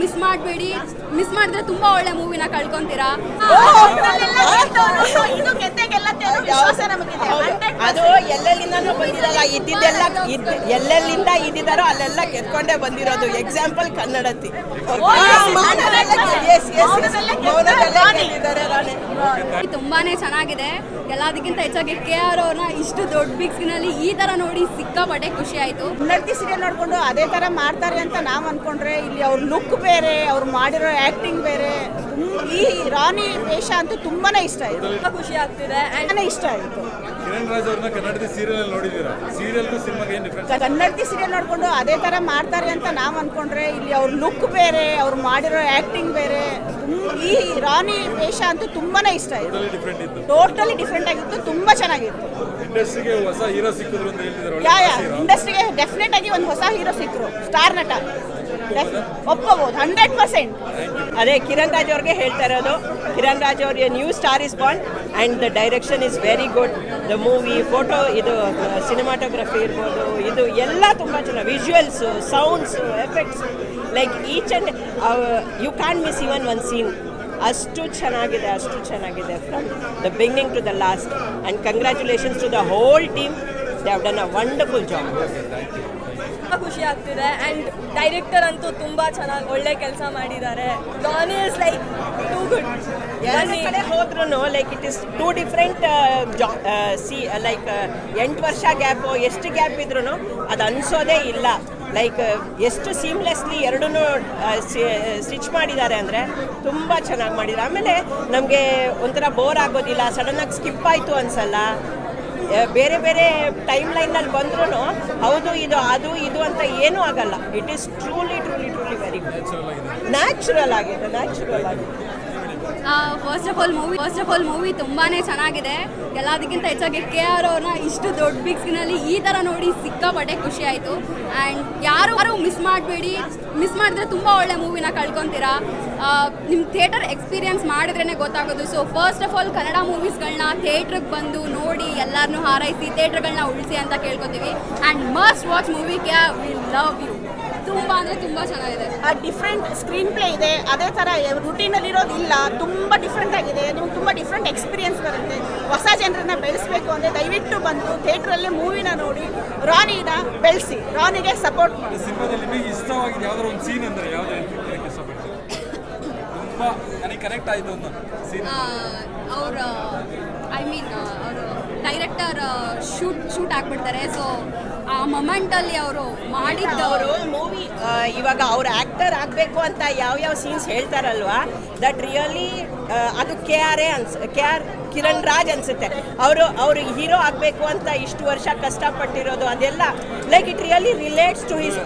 Miss ಮಾಡಬೇಡಿ. Miss ಮಾಡಿದ್ರೆ ತುಂಬಾ ಒಳ್ಳೆ ಮೂವಿನ ಕಳ್ಕೊಂತೀರಾ. ಅದು ಎಲ್ಲೆಲ್ಲಿಂದನೂ ಬಂದಿರಲ್ಲ. ಇದ್ದಿದ್ದೆಲ್ಲ ಇದ್ ಎಲ್ಲೆಲ್ಲಿಂದ ಇದ್ದಿದಾರೋ ಅಲ್ಲೆಲ್ಲ ಗೆದ್ಕೊಂಡೇ ಬಂದಿರೋದು. ಎಕ್ಸಾಂಪಲ್ ಕನ್ನಡತಿ. ತುಂಬಾನೇ ಚೆನ್ನಾಗಿದೆ. ಎಲ್ಲದಕ್ಕಿಂತ ಹೆಚ್ಚಾಗಿ ಕೆ ಆರ್ ಅವ್ರನ್ನ ಇಷ್ಟು ದೊಡ್ಡ ಬಿಗ್ ಸ್ಕ್ರೀನ್ ಅಲ್ಲಿ ಈ ತರ ನೋಡಿ ಸಿಕ್ಕಾಪಟ್ಟೆ ಖುಷಿ ಆಯ್ತು. ಕನ್ನಡತಿ ಸೀರಿಯಲ್ ನೋಡ್ಕೊಂಡು ಅದೇ ತರ ಮಾಡ್ತಾರೆ ಅಂತ ನಾವು ಅನ್ಕೊಂಡ್ರೆ ಇಲ್ಲಿ ಅವ್ರ ಲುಕ್ ಬೇರೆ, ಅವ್ರು ಮಾಡಿರೋ ಆಕ್ಟಿಂಗ್ ಬೇರೆ. ತುಂಬ- ಈ ರಾಣಿ ವೇಷ ಅಂತೂ ತುಂಬಾನೇ ಇಷ್ಟ ಆಯ್ತು. ತುಂಬಾ ಖುಷಿ ಆಗ್ತಿದೆ. ತುಂಬಾನೇ ಇಷ್ಟ ಆಯ್ತು. ಕಿರಣ್ ರಾಜ್ ಅವ್ರನ್ನ ಕನ್ನಡದ ಸೀರಿಯಲ್ ನೋಡಿದೀರಾ ಸೀರಿಯಲ್ಗೂ ಸಿನಿಮಾಗೆ ಏನು ಡಿಫ್ರೆನ್ಸ್ ಕನ್ನಡದ ಸೀರಿಯಲ್ ನೋಡ್ಕೊಂಡು ಅದೇ ತರ ಮಾಡ್ತಾರೆ ಅಂತ ನಾವ್ ಅನ್ಕೊಂಡ್ರೆ ಇಲ್ಲಿ ಅವ್ರ ಲುಕ್ ಬೇರೆ ಅವ್ರು ಮಾಡಿರೋ ಆಕ್ಟಿಂಗ್ ಬೇರೆ. ಈ ರಾಣಿ ವೇಷ ಅಂತೂ ತುಂಬಾನೇ ಇಷ್ಟ ಆಯ್ತು. ಟೋಟಲಿ ಡಿಫ್ರೆಂಟ್ ಇತ್ತು. ಟೋಟಲಿ ಡಿಫ್ರೆಂಟ್ ಆಗಿತ್ತು ತುಂಬಾ ಚೆನ್ನಾಗಿತ್ತು. ಇಂಡಸ್ಟ್ರಿಗೆ ಹೊಸ ಹೀರೋ ಸಿಕ್ಕಿದ್ರು ಅಂತ ಹೇಳ್ತಿದ್ರು ಯಾ ಯಾ ಇಂಡಸ್ಟ್ರಿಗೆ ಡೆಫಿನೆಟ್ ಆಗಿ ಒಂದು ಹೊಸ ಹೀರೋ ಸಿಕ್ಕರು ಸ್ಟಾರ್ ನಟ. ಒಪ್ಕೋಬಹುದು ಹಂಡ್ರೆಡ್ ಪರ್ಸೆಂಟ್ ಅದೇ ಕಿರಣ್ ರಾಜ್ ಅವ್ರಿಗೆ ಹೇಳ್ತಾ ಇರೋದು, ಕಿರಣ್ ರಾಜ್ ಅವ್ರಿಗೆ new star is bond and the direction is very good the movie photo ಇದು ಸಿನಿಮಾಟೋಗ್ರಫಿ ಇರ್ಬೋದು, ಇದು ಎಲ್ಲ ತುಂಬ ಚೆನ್ನಾಗಿ visuals sounds effects like each and you can miss even one scene ಅಷ್ಟು ಚೆನ್ನಾಗಿದೆ ಅಷ್ಟು ಚೆನ್ನಾಗಿದೆ from the beginning to the last and congratulations to the whole team they have done a wonderful job ತುಂಬಾ ಖುಷಿ ಆಗ್ತಿದೆ. ಅಂಡ್ ಡೈರೆಕ್ಟರ್ ಅಂತೂ ತುಂಬ ಚೆನ್ನಾಗಿ ಒಳ್ಳೆ ಕೆಲಸ ಮಾಡಿದ್ದಾರೆ. Danny is like too good ಎಲ್ಲ ಕಡೆ ಹೋದ್ರೂ like it is too different ಜಾ ಸಿ ಲೈಕ್ ಎಂಟು ವರ್ಷ ಗ್ಯಾಪು ಎಷ್ಟು ಗ್ಯಾಪ್ ಇದ್ರೂ ಅದು ಅನಿಸೋದೇ ಇಲ್ಲ. ಲೈಕ್ ಎಷ್ಟು ಸೀಮ್ಲೆಸ್ಲಿ ಎರಡೂ ಸ್ಟಿಚ್ ಮಾಡಿದ್ದಾರೆ ಅಂದರೆ ತುಂಬ ಚೆನ್ನಾಗಿ ಮಾಡಿದ್ದಾರೆ. ಆಮೇಲೆ ನಮಗೆ ಒಂಥರ ಬೋರ್ ಆಗೋದಿಲ್ಲ. ಸಡನ್ನಾಗಿ ಸ್ಕಿಪ್ ಆಯಿತು ಅನ್ಸಲ್ಲ. ಬೇರೆ ಬೇರೆ ಟೈಮ್ ಲೈನಲ್ಲಿ ಬಂದ್ರೂ ಹೌದು ಇದು ಅದು ಇದು ಅಂತ ಏನೂ ಆಗಲ್ಲ. It is truly truly truly very natural ಆಗಿದೆ. ನ್ಯಾಚುರಲ್ ಆಗಿದೆ. First of all movie first of all movie ತುಂಬಾನೇ ಚೆನ್ನಾಗಿದೆ. ಎಲ್ಲದಕ್ಕಿಂತ ಹೆಚ್ಚಾಗಿ ಕೆ ಆರ್ ಅವ್ರನ್ನ ಇಷ್ಟು ದೊಡ್ಡ ಬಿಗ್ ಈ ಥರ ನೋಡಿ ಸಿಕ್ಕಾಪಟ್ಟೆ ಖುಷಿ ಆಯಿತು. ಆ್ಯಂಡ್ ಯಾರು ಯಾರು ಮಿಸ್ ಮಾಡಬೇಡಿ. ಮಿಸ್ ಮಾಡಿದ್ರೆ ತುಂಬ ಒಳ್ಳೆ ಮೂವಿನ ಕಳ್ಕೊಂತೀರಾ. ನಿಮ್ಮ ಥಿಯೇಟರ್ ಎಕ್ಸ್ಪೀರಿಯನ್ಸ್ ಮಾಡಿದ್ರೇ ಗೊತ್ತಾಗೋದು. So first of all Kannada ಮೂವೀಸ್ಗಳನ್ನ ಥಿಯೇಟ್ರಿಗೆ ಬಂದು ನೋಡಿ ಎಲ್ಲರನ್ನೂ ಹಾರೈಸಿ ಥಿಯೇಟ್ರ್ಗಳನ್ನ ಉಳಿಸಿ ಅಂತ ಕೇಳ್ಕೊತೀವಿ. ಆ್ಯಂಡ್ ಮಸ್ಟ್ ವಾಚ್ ಮೂವಿ ಕ್ಯಾ ವಿ ಲವ್ ಯು ತುಂಬ ಅಂದ್ರೆ ತುಂಬಾ ಚೆನ್ನಾಗಿದೆ. ಡಿಫ್ರೆಂಟ್ ಸ್ಕ್ರೀನ್ ಪ್ಲೇ ಇದೆ ಅದೇ ಥರ ರುಟೀನಲ್ಲಿ ಇರೋದಿಲ್ಲ ತುಂಬ ಡಿಫ್ರೆಂಟ್ ಆಗಿದೆ ನಿಮ್ಗೆ ತುಂಬ ಡಿಫ್ರೆಂಟ್ ಎಕ್ಸ್ಪೀರಿಯನ್ಸ್ ಬರುತ್ತೆ. ಹೊಸ ಜನರನ್ನ ಬೆಳೆಸಬೇಕು ಅಂದರೆ ದಯವಿಟ್ಟು ಬಂದು ಥಿಯೇಟ್ರಲ್ಲೇ ಮೂವಿನ ನೋಡಿ ರಾಣಿನ ಬೆಳೆಸಿ ರಾಣಿಗೆ ಸಪೋರ್ಟ್ ಮಾಡಿ. ಸಿನಿಮಾದಲ್ಲಿ ನಿಮಗೆ ಇಷ್ಟವಾಗಿದ್ದು ಯಾವ್ದಾದ್ರು ಒಂದು ಸೀನ್ ಅಂದ್ರೆ ಯಾವ್ದು ತುಂಬಾ ನನಗೆ ಕನೆಕ್ಟ್ ಆಯ್ತು ಅಂತ ಸೀನ್ ಅವ್ರ I mean director shoot shoot ಹಾಕ್ಬಿಡ್ತಾರೆ so ಆ ಮೊಮೆಂಟಲ್ಲಿ ಅವರು ಮಾಡಿದ್ದವರು ಮೂವಿ ಇವಾಗ ಅವ್ರ ಆಕ್ಟರ್ ಆಗಬೇಕು ಅಂತ ಯಾವ ಯಾವ ಸೀನ್ಸ್ ಹೇಳ್ತಾರಲ್ವಾ? ದಟ್ ರಿಯಲಿ ಅದು ಕೆ ಆರ್ ಎ ಅನ್ಸ್ ಕೆ ಆರ್ ಕಿರಣ್ ರಾಜ್ ಅನ್ಸುತ್ತೆ. ಅವರು ಅವರು ಹೀರೋ ಆಗಬೇಕು ಅಂತ ಇಷ್ಟು ವರ್ಷ ಕಷ್ಟಪಟ್ಟಿರೋದು ಅದೆಲ್ಲ like it really relates to his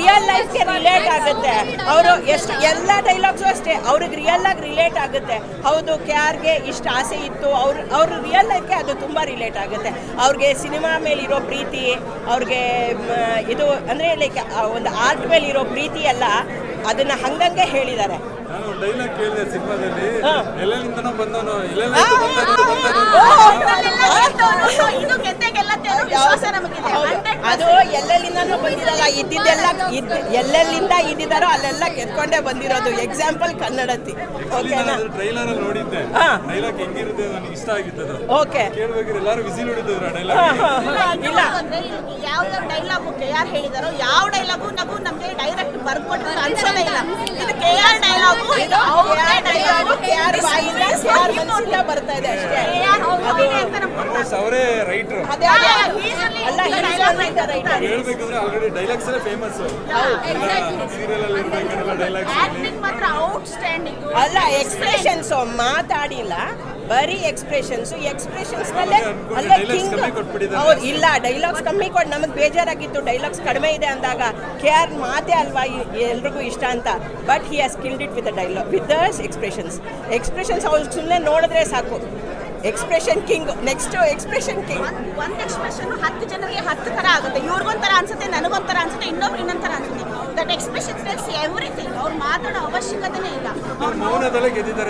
real ಲೈಫ್ಗೆ relate ಆಗುತ್ತೆ. ಅವರು ಎಷ್ಟು ಎಲ್ಲ ಡೈಲಾಗ್ಸು ಅಷ್ಟೇ ಅವ್ರಿಗೆ ರಿಯಲ್ ಆಗಿ ರಿಲೇಟ್ ಆಗುತ್ತೆ. ಹೌದು ಕೆ ಆರ್ಗೆ ಇಷ್ಟು ಆಸೆ ಇತ್ತು ಅವ್ರು ಅವ್ರ ರಿಯಲ್ ಲೈಫ್ಗೆ ಅದು ತುಂಬ ರಿಲೇಟ್ ಆಗುತ್ತೆ ಅವ್ರಿಗೆ ಸಿನಿಮಾ ಮೇಲಿರೋ ಪ್ರೀತಿ ಅವ್ರಿಗೆ ಇದು ಅಂದರೆ ಲೈಕ್ ಒಂದು ಆರ್ಟ್ ಮೇಲಿರೋ ಪ್ರೀತಿ ಎಲ್ಲ ಅದನ್ನ ಹಂಗಂಗೆ ಹೇಳಿದ್ದಾರೆ ಸಿನಿಮಾದಲ್ಲಿ ಅದು ಎಲ್ಲೆಲ್ಲಿಂದನೂ ಬಂದಿರಲ್ಲ. ಇದ್ದಿದ್ದೆಲ್ಲ ಇದ್ ಎಲ್ಲೆಲ್ಲಿಂದ ಇದ್ದಿದಾರೋ ಅಲ್ಲೆಲ್ಲ ಕೆತ್ಕೊಂಡೇ ಬಂದಿರೋದು. ಎಕ್ಸಾಂಪಲ್ ಕನ್ನಡತಿ. ಓಕೆನಾ ಟ್ರೈಲರ್ ಅಲ್ಲಿ ನೋಡಿದ್ದೆ. ಡೈಲಾಗ್ ಹೆಂಗಿರುತ್ತೆ ನನಗೆ ಇಷ್ಟ ಆಗಿತ್ತು ಅದು ಓಕೆ ಕೇಳ್ಬೇಕಾದ್ರೆ ಎಲ್ಲರೂ ವಿಸಿಲ್ ಹೊಡಿತಿದ್ರು ಆ ಡೈಲಾಗ್ ಇಲ್ಲ ಯಾವ ಯಾವ ಡೈಲಾಗು ಕೆ ಆರ್ ಹೇಳಿದಾರೋ ಯಾವ ಡೈಲಾಗು ನಾವು ನಮಗೆ ಡೈರೆಕ್ಟ್ ಬರ್ಕೊಟ್ಟು ಅನ್ಸೋದೇ ಇಲ್ಲ. ಇದು ಕೆ ಆರ್ ಡೈಲಾಗು ಇದು ಬರ್ತಾ ಇದೆ ಅವರೇ ರೈಟ್ರು. ಹೇಳ್ಬೇಕಂದ್ರೆ ಆಲ್ರೆಡಿ ಡೈಲಾಗ್ಸ್ ಎಲ್ಲ ಫೇಮಸ್ ಸೀರಿಯಲ್ ಅಲ್ಲಿ ಇರ್ಬೇಕಾದ್ರೆ ಡೈಲಾಗ್ಸ್ ಆಕ್ಟಿಂಗ್ ಮಾತ್ರ ಔಟ್ಸ್ಟ್ಯಾಂಡಿಂಗ್ ಅಲ್ಲ ಎಕ್ಸ್ಪ್ರೆಷನ್ಸ್ ಮಾತಾಡಿಲ್ಲ. ಬರೀ ಎಕ್ಸ್ಪ್ರೆಷನ್ಸ್ ಎಕ್ಸ್ಪ್ರೆಷನ್ಸ್ ಅಲ್ಲೇ ಅಲ್ಲ ಕಿಂಗ್ ಹೌದು ಇಲ್ಲ ಡೈಲಾಗ್ಸ್ ಕಮ್ಮಿ ಕೊಟ್ಟು ನಮಗೆ ಬೇಜಾರಾಗಿತ್ತು. ಡೈಲಾಗ್ಸ್ ಕಡಿಮೆ ಇದೆ ಅಂದಾಗ ಕೆ ಆರ್ ಮಾತೆ ಅಲ್ವಾ ಎಲ್ರಿಗೂ ಇಷ್ಟ ಅಂತ. But he has killed it with dialogue with the expressions expressions ಅವ್ರು ಸುಮ್ಮನೆ ನೋಡಿದ್ರೆ ಸಾಕು. Expression king next expression king ಒಂದು ಎಕ್ಸ್ಪ್ರೆಷನ್ ಹತ್ತು ಜನರಿಗೆ ಹತ್ತು ತರ ಆಗುತ್ತೆ. ಇವ್ರಿಗೊಂಥರ ಅನ್ಸುತ್ತೆ ನನಗೊಂಥರ ಅನ್ಸುತ್ತೆ ಇನ್ನೊಬ್ರು ಇನ್ನೊಂಥರ ಅನ್ಸುತ್ತೆ. ದಟ್ ಎಕ್ಸ್ಪ್ರೆಷನ್ ಟೆಲ್ಸ್ ಎವ್ರಿಥಿಂಗ್ ಅವ್ರು ಮಾತಾಡೋ ಅವಶ್ಯಕತೆನೇ ಇಲ್ಲ. ಅವ್ರು ಮೌನದಲ್ಲೇ ಗೆದ್ದಿದ್ದಾರೆ.